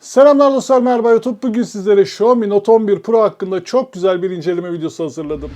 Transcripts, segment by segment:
Selamlar dostlar merhaba YouTube. Bugün sizlere Xiaomi Note 11 Pro hakkında çok güzel bir inceleme videosu hazırladım.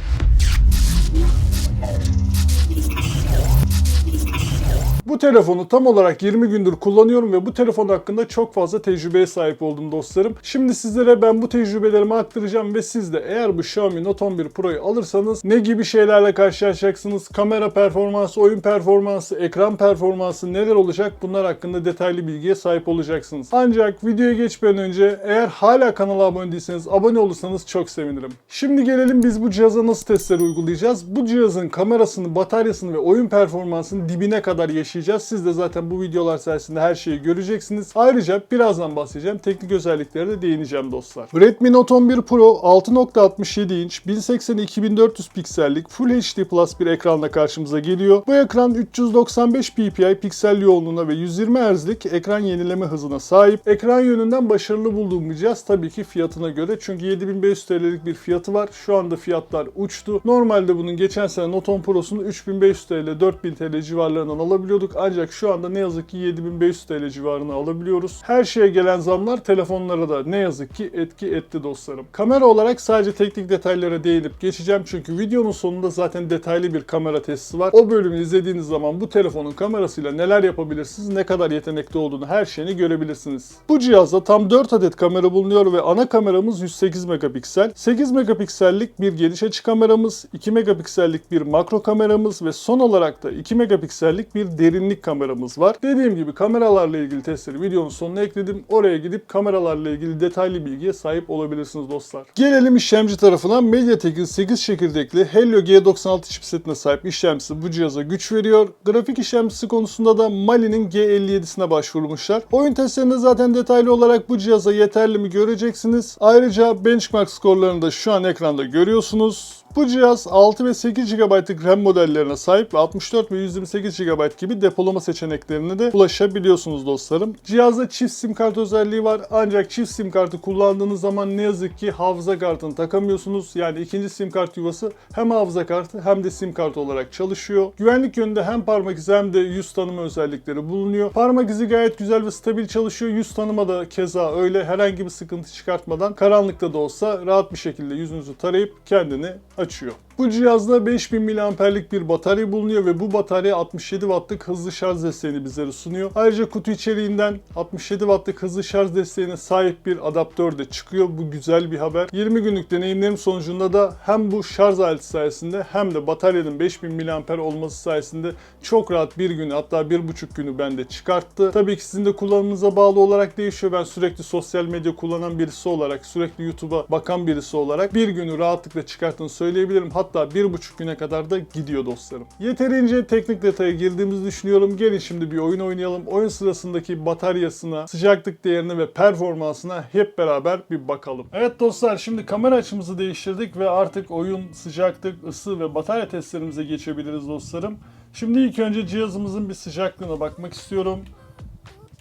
Bu telefonu tam olarak 20 gündür kullanıyorum ve bu telefon hakkında çok fazla tecrübeye sahip oldum dostlarım. Şimdi sizlere ben bu tecrübelerimi aktaracağım ve siz de eğer bu Xiaomi Note 11 Pro'yu alırsanız ne gibi şeylerle karşılaşacaksınız? Kamera performansı, oyun performansı, ekran performansı neler olacak? Bunlar hakkında detaylı bilgiye sahip olacaksınız. Ancak videoya geçmeden önce eğer hala kanala abone değilseniz abone olursanız çok sevinirim. Şimdi gelelim biz bu cihaza nasıl testleri uygulayacağız? Bu cihazın kamerasını, bataryasını ve oyun performansını dibine kadar yaşayacağız. Siz de zaten bu videolar sayesinde her şeyi göreceksiniz. Ayrıca birazdan bahsedeceğim. Teknik özelliklere de değineceğim dostlar. Redmi Note 11 Pro 6.67 inç 1080x2400 piksellik Full HD Plus bir ekranla karşımıza geliyor. Bu ekran 395 ppi piksel yoğunluğuna ve 120 Hz'lik ekran yenileme hızına sahip. Ekran yönünden başarılı bulduğum bir cihaz tabii ki fiyatına göre. Çünkü 7500 TL'lik bir fiyatı var. Şu anda fiyatlar uçtu. Normalde bunun geçen sene Note 10 Pro'sunu 3500 TL, 4000 TL civarlarından alabiliyorduk. Ancak şu anda ne yazık ki 7500 TL civarına alabiliyoruz. Her şeye gelen zamlar telefonlara da ne yazık ki etki etti dostlarım. Kamera olarak sadece teknik detaylara değinip geçeceğim. Çünkü videonun sonunda zaten detaylı bir kamera testi var. O bölümü izlediğiniz zaman bu telefonun kamerasıyla neler yapabilirsiniz, ne kadar yetenekli olduğunu her şeyini görebilirsiniz. Bu cihazda tam 4 adet kamera bulunuyor ve ana kameramız 108 megapiksel. 8 megapiksellik bir geniş açı kameramız, 2 megapiksellik bir makro kameramız ve son olarak da 2 megapiksellik bir derinlik kameramız var. Dediğim gibi kameralarla ilgili testleri videonun sonuna ekledim. Oraya gidip kameralarla ilgili detaylı bilgiye sahip olabilirsiniz dostlar. Gelelim işlemci tarafına. MediaTek'in 8 çekirdekli Helio G96 chipsetine sahip işlemcisi bu cihaza güç veriyor. Grafik işlemcisi konusunda da Mali'nin G57'sine başvurmuşlar. Oyun testlerinde zaten detaylı olarak bu cihaza yeterli mi göreceksiniz. Ayrıca benchmark skorlarını da şu an ekranda görüyorsunuz. Bu cihaz 6 ve 8 GB'lık RAM modellerine sahip ve 64 ve 128 GB gibi depolama seçeneklerine de ulaşabiliyorsunuz dostlarım. Cihazda çift sim kart özelliği var ancak çift sim kartı kullandığınız zaman ne yazık ki hafıza kartını takamıyorsunuz. Yani ikinci sim kart yuvası hem hafıza kartı hem de sim kartı olarak çalışıyor. Güvenlik yönünde hem parmak izi hem de yüz tanıma özellikleri bulunuyor. Parmak izi gayet güzel ve stabil çalışıyor. Yüz tanıma da keza öyle herhangi bir sıkıntı çıkartmadan karanlıkta da olsa rahat bir şekilde yüzünüzü tarayıp kendini açıyor. Bu cihazda 5000 mAh'lik bir batarya bulunuyor ve bu batarya 67 Watt'lık hızlı şarj desteğini bizlere sunuyor. Ayrıca kutu içeriğinden 67 Watt'lık hızlı şarj desteğine sahip bir adaptör de çıkıyor. Bu güzel bir haber. 20 günlük deneyimlerim sonucunda da hem bu şarj aleti sayesinde hem de bataryanın 5000 mAh olması sayesinde çok rahat bir günü hatta bir buçuk günü bende çıkarttı. Tabii ki sizin de kullanımınıza bağlı olarak değişiyor. Ben sürekli sosyal medya kullanan birisi olarak, sürekli YouTube'a bakan birisi olarak bir günü rahatlıkla çıkarttığını söyleyebilirim. Hatta bir buçuk güne kadar da gidiyor dostlarım. Yeterince teknik detaya girdiğimizi düşünüyorum. Gelin şimdi bir oyun oynayalım. Oyun sırasındaki bataryasına, sıcaklık değerine ve performansına hep beraber bir bakalım. Evet dostlar şimdi kamera açımızı değiştirdik ve artık oyun, sıcaklık, ısı ve batarya testlerimize geçebiliriz dostlarım. Şimdi ilk önce cihazımızın bir sıcaklığına bakmak istiyorum.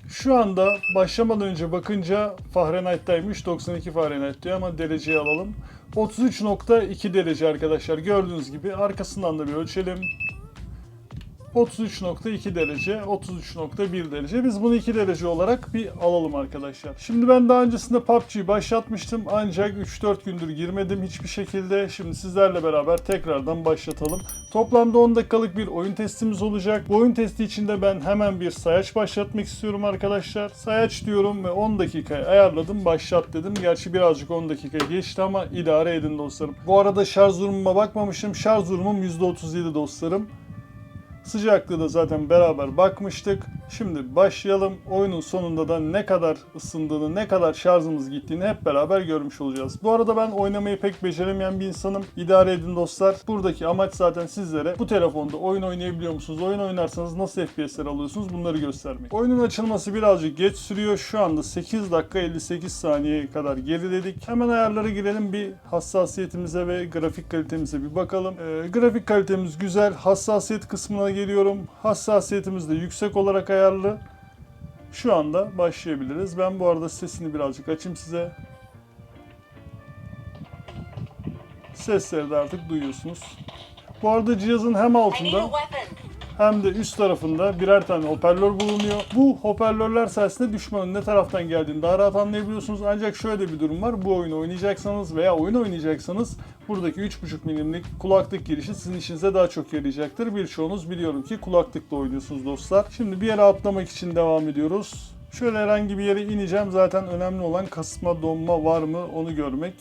Şu anda başlamadan önce bakınca Fahrenheit'taymış. 92 Fahrenheit diyor ama dereceyi alalım. 33.2 derece arkadaşlar gördüğünüz gibi. Arkasından da bir ölçelim. 33.2 derece, 33.1 derece. Biz bunu 2 derece olarak bir alalım arkadaşlar. Şimdi ben daha öncesinde PUBG'yi başlatmıştım ancak 3-4 gündür girmedim hiçbir şekilde. Şimdi sizlerle beraber tekrardan başlatalım. Toplamda 10 dakikalık bir oyun testimiz olacak. Bu oyun testi içinde ben hemen bir sayaç başlatmak istiyorum arkadaşlar. Sayaç diyorum ve 10 dakikayı ayarladım. Başlat dedim. Gerçi birazcık 10 dakika geçti ama idare edin dostlarım. Bu arada şarj durumuma bakmamışım. Şarj durumum %37 dostlarım. Sıcaklığı da zaten beraber bakmıştık. Şimdi başlayalım. Oyunun sonunda da ne kadar ısındığını, ne kadar şarjımız gittiğini hep beraber görmüş olacağız. Bu arada ben oynamayı pek beceremeyen bir insanım. İdare edin dostlar. Buradaki amaç zaten sizlere bu telefonda oyun oynayabiliyor musunuz? Oyun oynarsanız nasıl FPS'ler alıyorsunuz? Bunları göstermek. Oyunun açılması birazcık geç sürüyor. Şu anda 8 dakika 58 saniyeye kadar geriledik. Hemen ayarlara girelim. Bir hassasiyetimize ve grafik kalitemize bir bakalım. Ee, grafik kalitemiz güzel. Hassasiyet kısmına geliyorum. Hassasiyetimiz de yüksek olarak ayarlı. Şu anda başlayabiliriz. Ben bu arada sesini birazcık açayım size. Sesleri de artık duyuyorsunuz. Bu arada cihazın hem altında. Hem de üst tarafında birer tane hoparlör bulunuyor. Bu hoparlörler sayesinde düşmanın ne taraftan geldiğini daha rahat anlayabiliyorsunuz. Ancak şöyle bir durum var. Bu oyunu oynayacaksanız veya oyun oynayacaksanız buradaki 3.5 milimlik kulaklık girişi sizin işinize daha çok yarayacaktır. Birçoğunuz biliyorum ki kulaklıkla oynuyorsunuz dostlar. Şimdi bir yere atlamak için devam ediyoruz. Şöyle herhangi bir yere ineceğim. Zaten önemli olan kasma donma var mı onu görmek.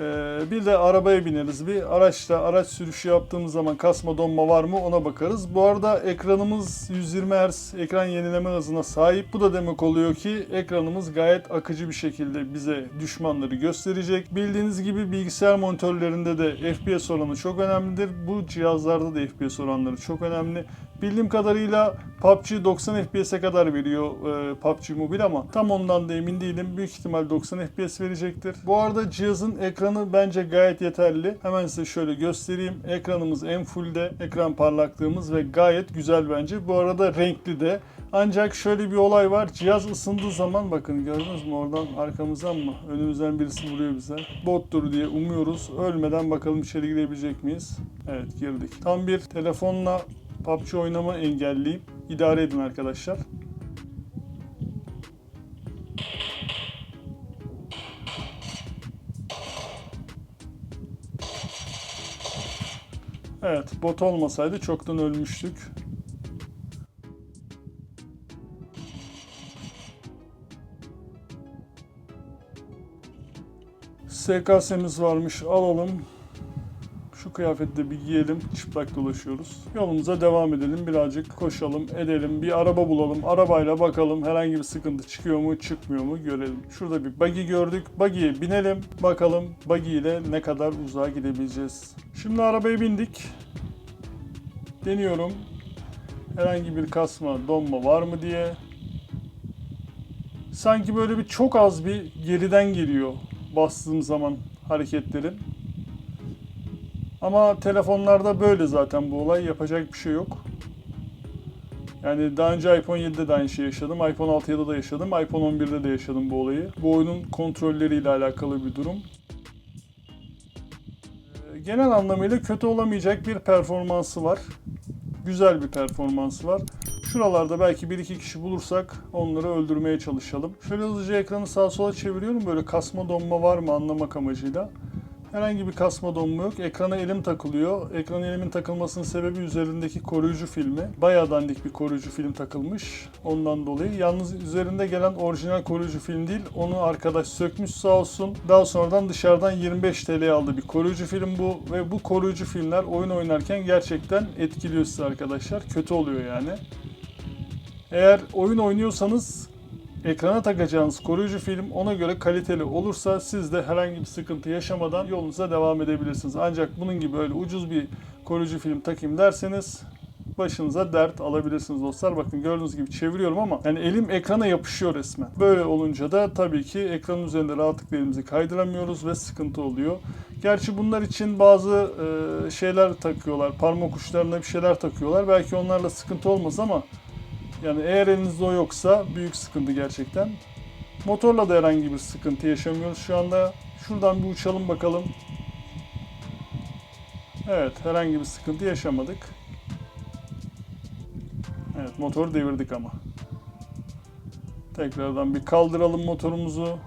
Ee, bir de arabaya bineriz bir. Araçla araç sürüşü yaptığımız zaman kasma donma var mı ona bakarız. Bu arada ekranımız 120 Hz ekran yenileme hızına sahip. Bu da demek oluyor ki ekranımız gayet akıcı bir şekilde bize düşmanları gösterecek. Bildiğiniz gibi bilgisayar monitörlerinde de FPS oranı çok önemlidir. Bu cihazlarda da FPS oranları çok önemli. Bildiğim kadarıyla PUBG 90 FPS'e kadar veriyor e, PUBG Mobile ama tam ondan da emin değilim. Büyük ihtimal 90 FPS verecektir. Bu arada cihazın ekranı bence gayet yeterli. Hemen size şöyle göstereyim. Ekranımız en fullde. Ekran parlaklığımız ve gayet güzel bence. Bu arada renkli de. Ancak şöyle bir olay var. Cihaz ısındığı zaman bakın gördünüz mü oradan arkamızdan mı? Önümüzden birisi vuruyor bize. Bottur diye umuyoruz. Ölmeden bakalım içeri girebilecek miyiz? Evet girdik. Tam bir telefonla PUBG oynama engelleyip idare edin arkadaşlar. Evet, bot olmasaydı çoktan ölmüştük. SKS'miz varmış, alalım. De bir giyelim. Çıplak dolaşıyoruz. Yolumuza devam edelim. Birazcık koşalım, edelim. Bir araba bulalım. Arabayla bakalım herhangi bir sıkıntı çıkıyor mu, çıkmıyor mu görelim. Şurada bir buggy gördük. Buggy'ye binelim. Bakalım buggy ile ne kadar uzağa gidebileceğiz. Şimdi arabaya bindik. Deniyorum. Herhangi bir kasma, donma var mı diye. Sanki böyle bir çok az bir geriden geliyor bastığım zaman hareketlerim. Ama telefonlarda böyle zaten bu olay. Yapacak bir şey yok. Yani daha önce iPhone 7'de de aynı şeyi yaşadım. iPhone 6'da da yaşadım. iPhone 11'de de yaşadım bu olayı. Bu oyunun kontrolleriyle alakalı bir durum. Ee, Genel anlamıyla kötü olamayacak bir performansı var. Güzel bir performansı var. Şuralarda belki 1-2 kişi bulursak onları öldürmeye çalışalım. Şöyle hızlıca ekranı sağa sola çeviriyorum. Böyle kasma donma var mı anlamak amacıyla. Herhangi bir kasma donma yok. Ekrana elim takılıyor. Ekrana elimin takılmasının sebebi üzerindeki koruyucu filmi. Bayağı dandik bir koruyucu film takılmış. Ondan dolayı. Yalnız üzerinde gelen orijinal koruyucu film değil. Onu arkadaş sökmüş sağ olsun. Daha sonradan dışarıdan 25 TL aldı bir koruyucu film bu. Ve bu koruyucu filmler oyun oynarken gerçekten etkiliyor sizi arkadaşlar. Kötü oluyor yani. Eğer oyun oynuyorsanız ekrana takacağınız koruyucu film ona göre kaliteli olursa siz de herhangi bir sıkıntı yaşamadan yolunuza devam edebilirsiniz. Ancak bunun gibi öyle ucuz bir koruyucu film takayım derseniz başınıza dert alabilirsiniz dostlar. Bakın gördüğünüz gibi çeviriyorum ama yani elim ekrana yapışıyor resmen. Böyle olunca da tabii ki ekranın üzerinde rahatlıkla elimizi kaydıramıyoruz ve sıkıntı oluyor. Gerçi bunlar için bazı e, şeyler takıyorlar. Parmak uçlarına bir şeyler takıyorlar. Belki onlarla sıkıntı olmaz ama yani eğer elinizde o yoksa büyük sıkıntı gerçekten. Motorla da herhangi bir sıkıntı yaşamıyoruz şu anda. Şuradan bir uçalım bakalım. Evet herhangi bir sıkıntı yaşamadık. Evet motoru devirdik ama. Tekrardan bir kaldıralım motorumuzu.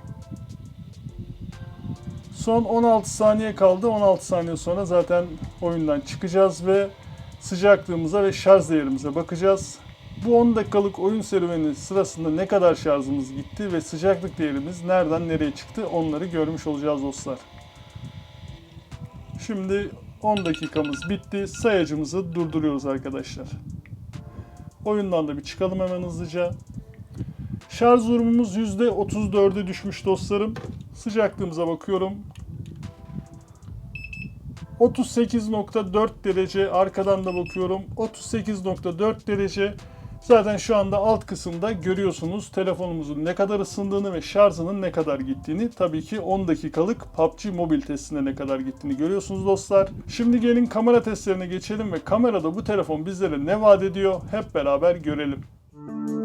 Son 16 saniye kaldı. 16 saniye sonra zaten oyundan çıkacağız ve sıcaklığımıza ve şarj değerimize bakacağız. Bu 10 dakikalık oyun serüveni sırasında ne kadar şarjımız gitti ve sıcaklık değerimiz nereden nereye çıktı onları görmüş olacağız dostlar. Şimdi 10 dakikamız bitti. Sayacımızı durduruyoruz arkadaşlar. Oyundan da bir çıkalım hemen hızlıca. Şarj durumumuz %34'e düşmüş dostlarım. Sıcaklığımıza bakıyorum. 38.4 derece arkadan da bakıyorum. 38.4 derece. Zaten şu anda alt kısımda görüyorsunuz telefonumuzun ne kadar ısındığını ve şarjının ne kadar gittiğini. Tabii ki 10 dakikalık PUBG mobil testine ne kadar gittiğini görüyorsunuz dostlar. Şimdi gelin kamera testlerine geçelim ve kamerada bu telefon bizlere ne vaat ediyor hep beraber görelim. Evet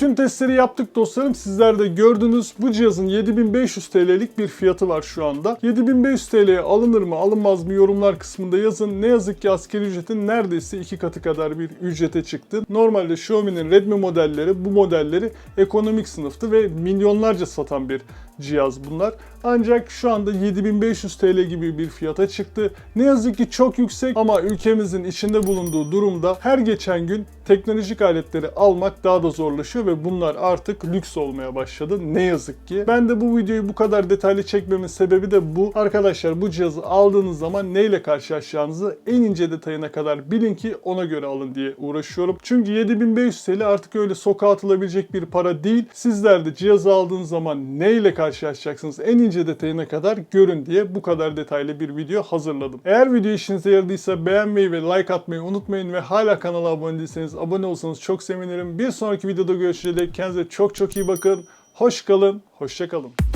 bütün testleri yaptık dostlarım. Sizler de gördünüz. Bu cihazın 7500 TL'lik bir fiyatı var şu anda. 7500 TL'ye alınır mı alınmaz mı yorumlar kısmında yazın. Ne yazık ki asgari ücretin neredeyse iki katı kadar bir ücrete çıktı. Normalde Xiaomi'nin Redmi modelleri bu modelleri ekonomik sınıftı ve milyonlarca satan bir cihaz bunlar. Ancak şu anda 7500 TL gibi bir fiyata çıktı. Ne yazık ki çok yüksek ama ülkemizin içinde bulunduğu durumda her geçen gün teknolojik aletleri almak daha da zorlaşıyor ve bunlar artık lüks olmaya başladı. Ne yazık ki. Ben de bu videoyu bu kadar detaylı çekmemin sebebi de bu. Arkadaşlar bu cihazı aldığınız zaman neyle karşılaşacağınızı en ince detayına kadar bilin ki ona göre alın diye uğraşıyorum. Çünkü 7500 TL artık öyle sokağa atılabilecek bir para değil. Sizler de cihazı aldığınız zaman neyle karşılaşacaksınız en ince detayına kadar görün diye bu kadar detaylı bir video hazırladım. Eğer video işinize yaradıysa beğenmeyi ve like atmayı unutmayın ve hala kanala abone değilseniz abone olsanız çok sevinirim. Bir sonraki videoda görüşecek. Kendinize çok çok iyi bakın. Hoş kalın, hoşça kalın.